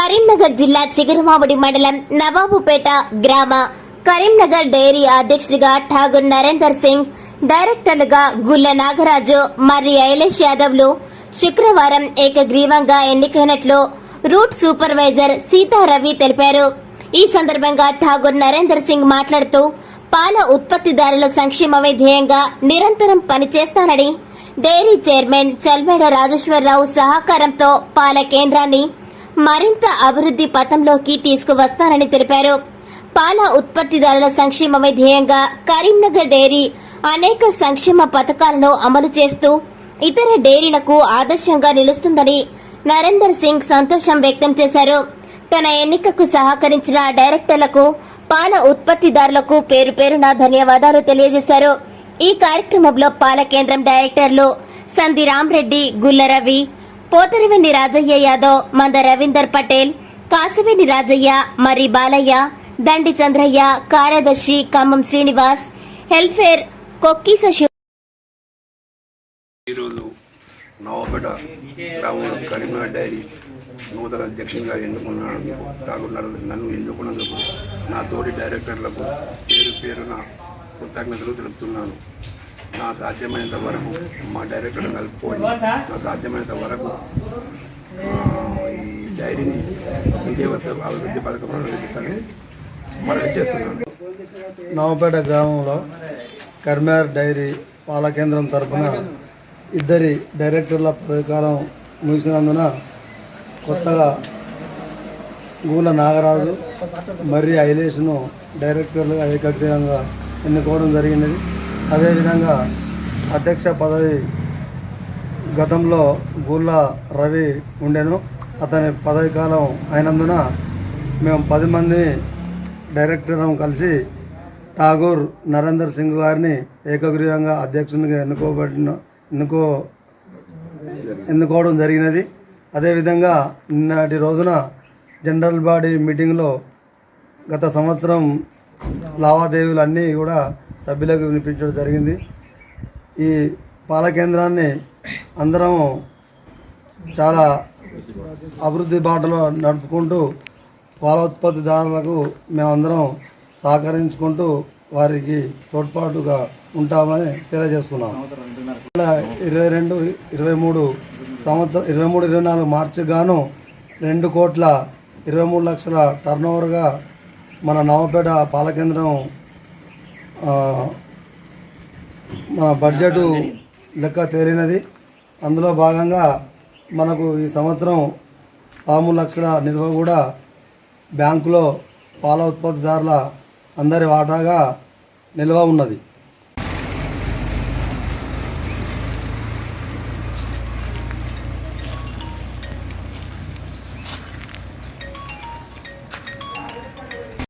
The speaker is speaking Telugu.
కరీంనగర్ జిల్లా చిగురుమామిడి మండలం నవాబుపేట గ్రామ. కరీంనగర్ డైరీ అధ్యక్షుడిగా ఠాగూర్ నరేందర్ సింగ్ డైరెక్టర్లుగా గుల్ల నాగరాజు మరి ఐలేష్ యాదవ్లు. శుక్రవారం ఏకగ్రీవంగా ఎన్నికైనట్లు రూట్ సూపర్వైజర్ సీతారవి తెలిపారు. ఈ సందర్భంగా ఠాగూర్ నరేందర్ సింగ్ మాట్లాడుతూ పాల ఉత్పత్తిదారుల సంక్షేమమే ధ్యేయంగా నిరంతరం పనిచేస్తానని డైరీ చైర్మన్ చల్మేడ రాజేశ్వరరావు సహకారంతో పాల కేంద్రాన్ని మరింత అభివృద్ధి పథంలోకి తీసుకువస్తానని తెలిపారు. పాల ఉత్పత్తిదారుల సంక్షేమమే ధ్యేయంగా కరీంనగర్ డైరీ అనేక సంక్షేమ పథకాలను అమలు చేస్తూ ఇతర డైరీలకు ఆదర్శంగా నిలుస్తుందని నరేందర్ సింగ్ సంతోషం వ్యక్తం చేశారు. తన ఎన్నికకు సహకరించిన డైరెక్టర్లకు పాల ఉత్పత్తిదారులకు పేరు పేరున ధన్యవాదాలు తెలియజేశారు. ఈ కార్యక్రమంలో పాల కేంద్రం డైరెక్టర్లు సంధి రామ్రెడ్డి గుల్లరవి పోతరివెన్ని రాజయ్య యాదవ్ మంద రవీందర్ పటేల్ కాసివెన్ని రాజయ్య మరి బాలయ్య దండి చంద్రయ్య కార్యదర్శి ఖమ్మం శ్రీనివాస్ హెల్ఫేర్ కొక్కి శివ ఈరోజు నవపేట గ్రామంలో కరీంనగర్ డైరీ నూతన అధ్యక్షునిగా ఎన్నుకున్నందుకు కాకుండా నన్ను ఎన్నుకున్నందుకు నా తోటి డైరెక్టర్లకు పేరు పేరున కృతజ్ఞతలు తెలుపుతున్నాను. నా సాధ్యమైనంత వరకు మా డైరెక్టర్ని కలుపుకొని నా సాధ్యమైనంత వరకు ఈ డైరీని విజయవంత అభివృద్ధి పథకంలో నడిపిస్తానని మనవి చేస్తున్నాను నవపేట గ్రామంలో కర్మార్ డైరీ పాల కేంద్రం తరపున ఇద్దరి డైరెక్టర్ల పదవికాలం ముగిసినందున కొత్తగా గూల నాగరాజు మర్రి ఐలేష్ను డైరెక్టర్లుగా ఏకగ్రీవంగా ఎన్నుకోవడం జరిగినది. అదేవిధంగా అధ్యక్ష పదవి గతంలో గూళ్ళ రవి ఉండెను. అతని పదవి కాలం అయినందున మేము పది మంది డైరెక్టర్ కలిసి ఠాగూర్ నరేందర్ సింగ్ గారిని ఏకగ్రీవంగా అధ్యక్షునిగా ఎన్నుకోబడిన ఎన్నుకో ఎన్నుకోవడం జరిగినది. అదేవిధంగా నిన్నటి రోజున జనరల్ బాడీ మీటింగ్లో గత సంవత్సరం లావాదేవీలు అన్నీ కూడా సభ్యులకు వినిపించడం జరిగింది. ఈ పాల కేంద్రాన్ని అందరము చాలా అభివృద్ధి బాటలో నడుపుకుంటూ పాల ఉత్పత్తిదారులకు మేమందరం సహకరించుకుంటూ వారికి తోడ్పాటుగా ఉంటామని తెలియజేస్తున్నాం. ఇరవై రెండు ఇరవై మూడు సంవత్సరం ఇరవై మూడు ఇరవై నాలుగు మార్చి గాను రెండు కోట్ల ఇరవై మూడు లక్షల టర్నోవర్గా మన నవపేట పాల కేంద్రం మన బడ్జెట్ లెక్క తేలినది. అందులో భాగంగా మనకు ఈ సంవత్సరం పాము లక్షల నిల్వ కూడా బ్యాంకులో పాల ఉత్పత్తిదారుల అందరి వాటాగా నిల్వ ఉన్నది.